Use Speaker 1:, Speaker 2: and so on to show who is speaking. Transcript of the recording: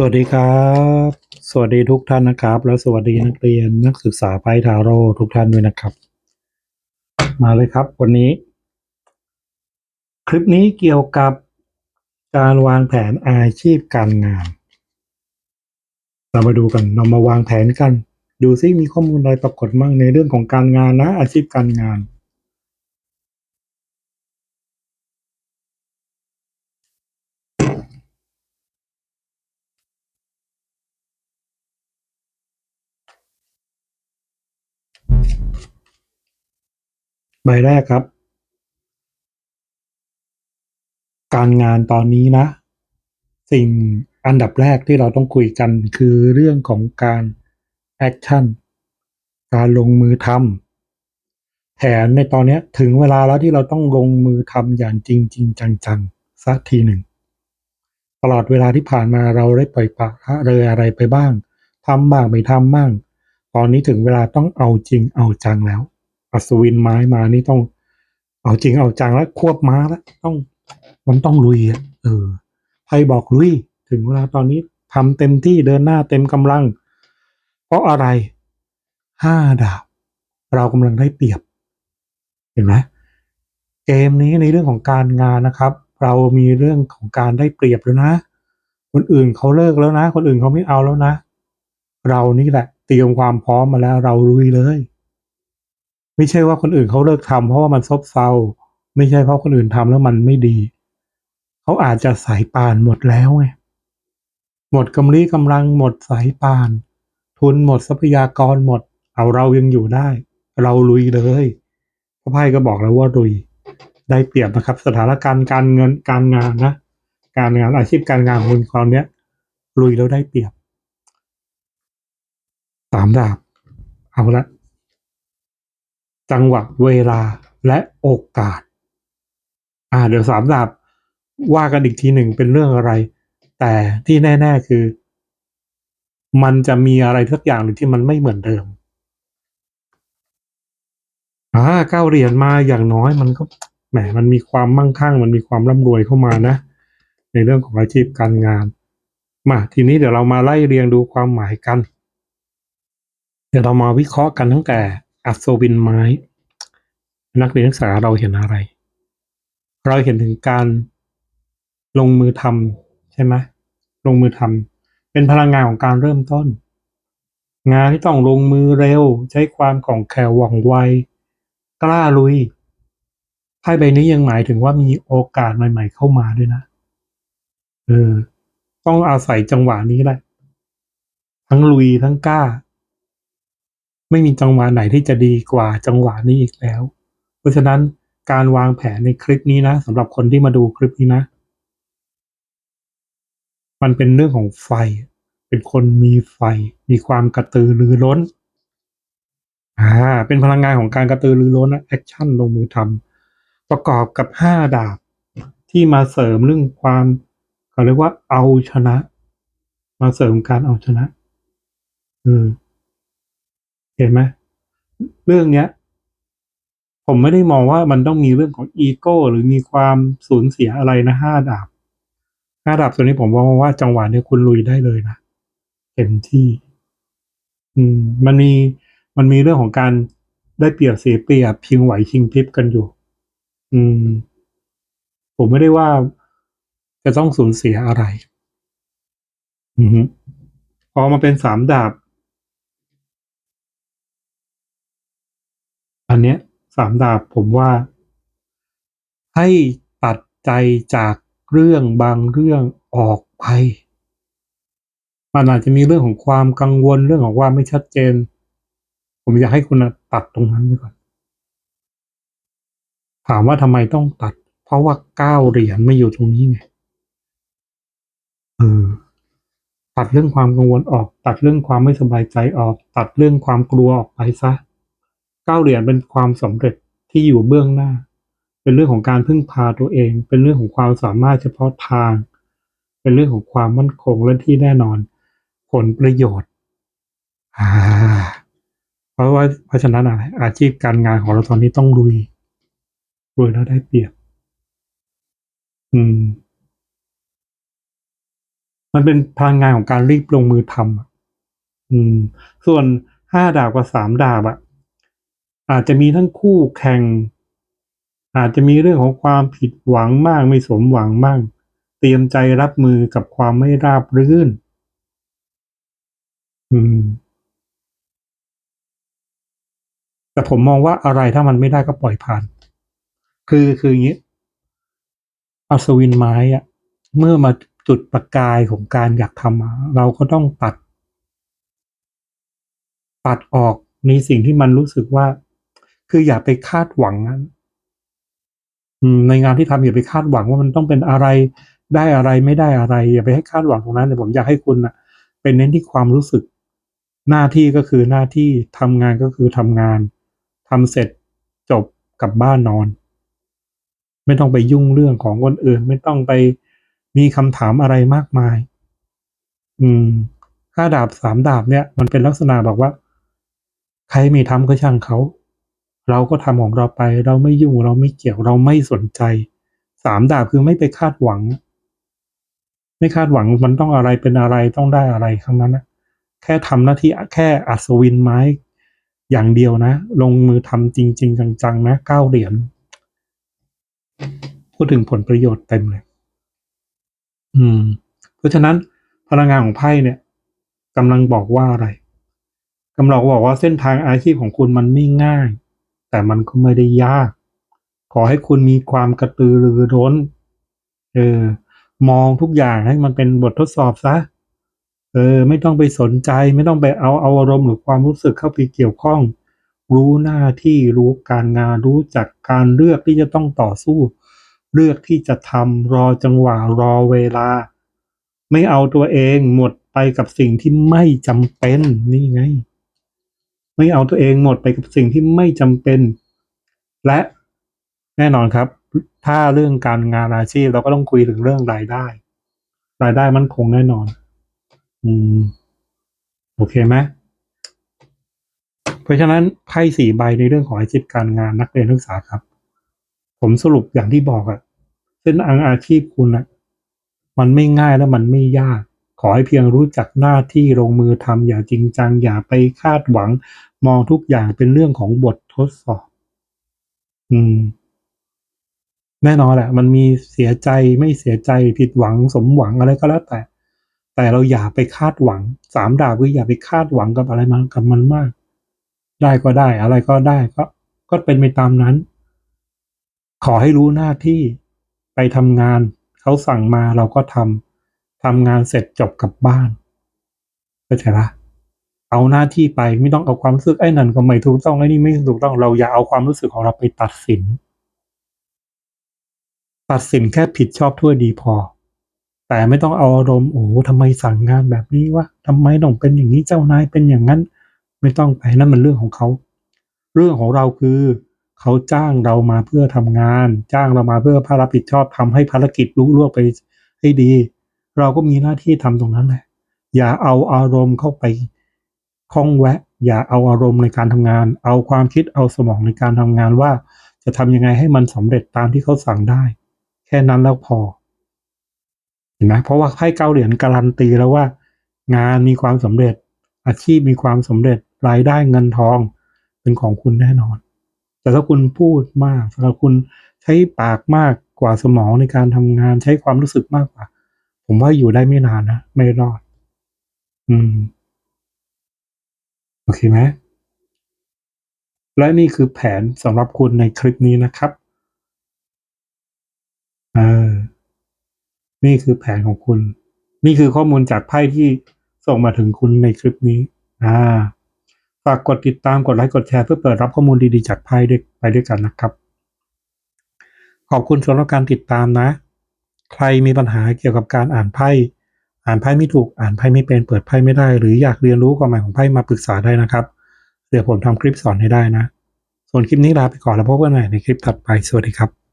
Speaker 1: สวัสดีครับ สวัสดีทุกท่านนะครับ แล้วสวัสดีนักเรียนนักศึกษาไพทาโร่ทุกท่านด้วยนะครับ มาเลยครับวันนี้ คลิปนี้เกี่ยวกับการวางแผนอาชีพการงาน เรามาดูกันเรามาวางแผนกัน ดูซิมีข้อมูลอะไรปรากฏมั่งในเรื่องของการงานนะอาชีพการงาน ใบแรกครับ การงานตอนนี้นะ สิ่งอันดับแรกที่เราต้องคุยกันคือเรื่องของการแอคชั่นการลงมือทำแผนในตอนนี้ถึงเวลาแล้วที่เราต้องลงมือทำอย่างจริงจริงจังๆสักทีหนึ่ง ตลอดเวลาที่ผ่านมาเราได้ปล่อยปละละเลยอะไรไปบ้างทำบ้างไม่ทำบ้าง ตอนนี้ถึงเวลาต้องเอาจริงเอาจังแล้ว อัศวินไม้มานี่ต้อง เอาจริงเอาจังแล้วควบม้าแล้วต้อง มันต้องลุยอะเออไพ่บอกลุยถึงเวลาตอนนี้ทำเต็มที่เดินหน้าเต็มกำลัง เพราะอะไรห้าดาบ เรากำลังได้เปรียบ เห็นไหมเกมนี้ในเรื่องของการงานนะครับ เรามีเรื่องของการได้เปรียบแล้วนะ คนอื่นเขาเลิกแล้วนะ คนอื่นเขาไม่เอาแล้วนะ เรานี่แหละ เตรียมความพร้อมมาแล้ว เราลุยเลย ไม่ใช่ว่าคนอื่นเขาเลิกทำเพราะว่ามันซบเซาไม่ใช่เพราะคนอื่นทำแล้วมันไม่ดี เขาอาจจะสายป่านหมดแล้วไงหมดกำลีกำลังหมดสายป่าน ทุนหมดทรัพยากรหมด เอาเรายังอยู่ได้ เราลุยเลยพระไพ่ก็บอกแล้วว่าลุย ได้เปรียบนะครับ สถานการณ์การเงินการงานนะ การงานอาชีพการงานของคุณตอนเนี้ยลุยแล้วได้เปรียบสามดาบเอาละ จังหวะเวลาและโอกาส อ่า เดี๋ยวสามดาบว่ากันอีกทีหนึ่งเป็นเรื่องอะไร แต่ที่แน่ ๆคือ มันจะมีอะไรสักอย่างหนึ่งที่มันไม่เหมือนเดิมอ่าเก้าเหรียญมาอย่างน้อยมันก็แหมมันมีความมั่งคั่ง มันมีความร่ำรวยเข้ามานะ ในเรื่องของอาชีพการงาน มาทีนี้เดี๋ยวเรามาไล่เรียงดูความหมายกัน เดี๋ยวเรามาวิเคราะห์กันตั้งแต่ อัศวินไม้ นักเรียนนักศึกษาเราเห็นอะไร เราเห็นถึงการลงมือทำใช่ไหมลงมือทำเป็นพลังงานของการเริ่มต้น งานที่ต้องลงมือเร็ว ใช้ความของแคลวว่องไวกล้าลุยไพ่ใบนี้ยังหมายถึงว่ามีโอกาสใหม่ ๆ เข้ามาด้วยนะเออต้องอาศัยจังหวะนี้แหละ ทั้งลุยทั้งกล้า ไม่มีจังหวะไหนที่จะดีกว่าจังหวะนี้อีกแล้ว เพราะฉะนั้นการวางแผนในคลิปนี้นะสำหรับคนที่มาดูคลิปนี้นะ มันเป็นเรื่องของไฟ เป็นคนมีไฟ มีความกระตือรือร้นอ่าเป็นพลังงานของการกระตือรือร้นนะแอคชั่นลงมือทำประกอบกับห้าดาบที่มาเสริมเรื่องความเขาเรียกว่าเอาชนะ มาเสริมการเอาชนะเออ เห็นไหมเรื่องเนี้ย ผมไม่ได้มองว่ามันต้องมีเรื่องของอีโก้ หรือมีความสูญเสียอะไรนะห้าดาบห้าดาบตัวนี้ผมมองว่าจังหวะเนี้ยคุณลุยได้เลยนะเต็มที่ อืม มันมีมันมีเรื่องของการได้เปรียบเสียเปรียบพิงไหวชิงพริบกันอยู่ อืม ผมไม่ได้ว่าจะต้องสูญเสียอะไร อือพอมาเป็นสามดาบ อัน เนี้ยสามดาบผมว่า ให้ตัดใจจากเรื่องบางเรื่องออกไป มันอาจจะมีเรื่องของความกังวลเรื่องของความไม่ชัดเจน ผมอยากให้คุณตัดตรงนั้นไปก่อน ถามว่าทำไมต้องตัด เพราะว่าเก้าเหรียญไม่อยู่ตรงนี้ไงเออตัดเรื่องความกังวลออก ตัดเรื่องความไม่สบายใจออก ตัดเรื่องความกลัวออกไปซะ เก้าเหรียญเป็นความสำเร็จที่อยู่เบื้องหน้า เป็นเรื่องของการพึ่งพาตัวเอง เป็นเรื่องของความสามารถเฉพาะทาง เป็นเรื่องของความมั่นคงและที่แน่นอน ผลประโยชน์เพราะว่าเพราะฉะนั้นอะไรอาชีพการงานของเราตอนนี้ต้องลุยลุยแล้วได้เปรียบ อืม มันเป็นพลังงานของการรีบลงมือทำอะอืม ส่วนห้าดาบกับสามดาบอะ อาจจะมีทั้งคู่แข่ง อาจจะมีเรื่องของความผิดหวังมากไม่สมหวังมากเตรียมใจรับมือกับความไม่ราบรื่น อืม แต่ผมมองว่าอะไรถ้ามันไม่ได้ก็ปล่อยผ่าน คือคืออย่างนี้อัศวินไม้อะเมื่อมาจุดประกายของการอยากทำเราก็ต้องตัด ตัดออกในสิ่งที่มันรู้สึกว่า คืออย่าไปคาดหวังนั้นในงานที่ทำอย่าไปคาดหวังว่ามันต้องเป็นอะไรได้อะไรไม่ได้อะไร อย่าไปให้คาดหวังตรงนั้นแต่ผมอยากให้คุณนะเป็นเน้นที่ความรู้สึก หน้าที่ก็คือหน้าที่ทำงานก็คือทำงานทำเสร็จจบกลับบ้านนอน ไม่ต้องไปยุ่งเรื่องของคนอื่น ไม่ต้องไปมีคำถามอะไรมากมาย อืมห้าดาบสามดาบเนี่ย มันเป็นลักษณะบอกว่า ใครมีทำก็ช่างเขา เราก็ทำของเราไป เราไม่ยุ่งเราไม่เกี่ยวเราไม่สนใจสามดาบคือไม่ไปคาดหวัง ไม่คาดหวังมันต้องอะไรเป็นอะไรต้องได้อะไรครั้งนั้นนะแค่ทำหน้าที่แค่อัศวินไม้อย่างเดียวนะ ลงมือทำจริง ๆ จังๆนะเก้าเหรียญพูดถึงผลประโยชน์เต็มเลย อืม เพราะฉะนั้นพลังงานของไพ่เนี่ยกำลังบอกว่าอะไรกำลังบอกว่าเส้นทางอาชีพของคุณมันไม่ง่าย แต่มันก็ไม่ได้ยาก ขอให้คุณมีความกระตือรือร้น เออ มองทุกอย่างให้มันเป็นบททดสอบซะ เออ ไม่ต้องไปสนใจ ไม่ต้องไปเอาเอาอารมณ์หรือความรู้สึกเข้าไปเกี่ยวข้อง รู้หน้าที่รู้การงานรู้จักการเลือกที่จะต้องต่อสู้ เลือกที่จะทำรอจังหวะรอเวลา ไม่เอาตัวเองหมดไปกับสิ่งที่ไม่จำเป็นนี่ไง ไม่เอาตัวเองหมดไปกับสิ่งที่ไม่จำเป็น และแน่นอนครับ ถ้าเรื่องการงานอาชีพเราก็ต้องคุยถึงเรื่องรายได้ รายได้มันคงแน่นอน อืม โอเคไหมเพราะฉะนั้นไพ่สี่ใบในเรื่องของอาชีพการงานนักเรียนนักศึกษาครับ ผมสรุปอย่างที่บอกอะเส้นทางอาชีพคุณอะมันไม่ง่ายและมันไม่ยาก ขอให้เพียงรู้จักหน้าที่ลงมือทำอย่าจริงจัง อย่าไปคาดหวัง มองทุกอย่างเป็นเรื่องของบททดสอบ อืม แน่นอนแหละ มันมีเสียใจไม่เสียใจผิดหวัง สมหวังอะไรก็แล้วแต่ แต่เราอย่าไปคาดหวัง สามดาบคืออย่าไปคาดหวังกับอะไรมันกับมันมาก ได้ก็ได้ อะไรก็ได้ก็ ก็เป็นไปตามนั้น ขอให้รู้หน้าที่ไปทำงาน เขาสั่งมาเราก็ทำ ทำงานเสร็จจบกลับบ้านเข้าใจปะเอาหน้าที่ไปไม่ต้องเอาความรู้สึกไอ้นั่นก็ไม่ถูกต้องไอ้นี่ไม่ถูกต้องเราอย่าเอาความรู้สึกของเราไปตัดสิน ตัดสินแค่ผิดชอบทั่วดีพอ แต่ไม่ต้องเอาอารมณ์โอ้ทำไมสั่งงานแบบนี้วะทำไมต้องเป็นอย่างนี้เจ้านายเป็นอย่างนั้น ไม่ต้องไปนั่นมันเรื่องของเขา เรื่องของเราคือเขาจ้างเรามาเพื่อทำงาน จ้างเรามาเพื่อภารับผิดชอบทำให้ภารกิจลุล่วงไปให้ดี เราก็มีหน้าที่ทำตรงนั้นแหละอย่าเอาอารมณ์เข้าไปข้องแวะ อย่าเอาอารมณ์ในการทำงาน เอาความคิดเอาสมองในการทำงานว่า จะทำยังไงให้มันสำเร็จตามที่เขาสั่งได้ แค่นั้นแล้วพอเห็นไหมเพราะว่าไพ่เก้าเหรียญการันตีแล้วว่า งานมีความสำเร็จ อาชีพมีความสำเร็จรายได้เงินทองเป็นของคุณแน่นอน แต่ถ้าคุณพูดมากถ้าคุณใช้ปากมากกว่าสมองในการทำงาน ใช้ความรู้สึกมากกว่า ผมว่าอยู่ได้ไม่นานนะ ไม่รอด อืม โอเคไหมและนี่คือแผนสำหรับคุณในคลิปนี้นะครับเออนี่คือแผนของคุณ นี่คือข้อมูลจากไพ่ที่ส่งมาถึงคุณในคลิปนี้อ่าฝากกดติดตามกดไลค์กดแชร์เพื่อเปิดรับข้อมูลดีๆจากไพ่ด้วยไปด้วยกันนะครับ ขอบคุณสำหรับการติดตามนะ ใครมีปัญหาเกี่ยวกับการอ่านไพ่ อ่านไพ่ไม่ถูก อ่านไพ่ไม่เป็น เปิดไพ่ไม่ได้ หรืออยากเรียนรู้ความหมายของไพ่มาปรึกษาได้นะครับ เดี๋ยวผมทำคลิปสอนให้ได้นะ ส่วนคลิปนี้ลาไปก่อนแล้วพบกันใหม่ในคลิปถัดไป สวัสดีครับ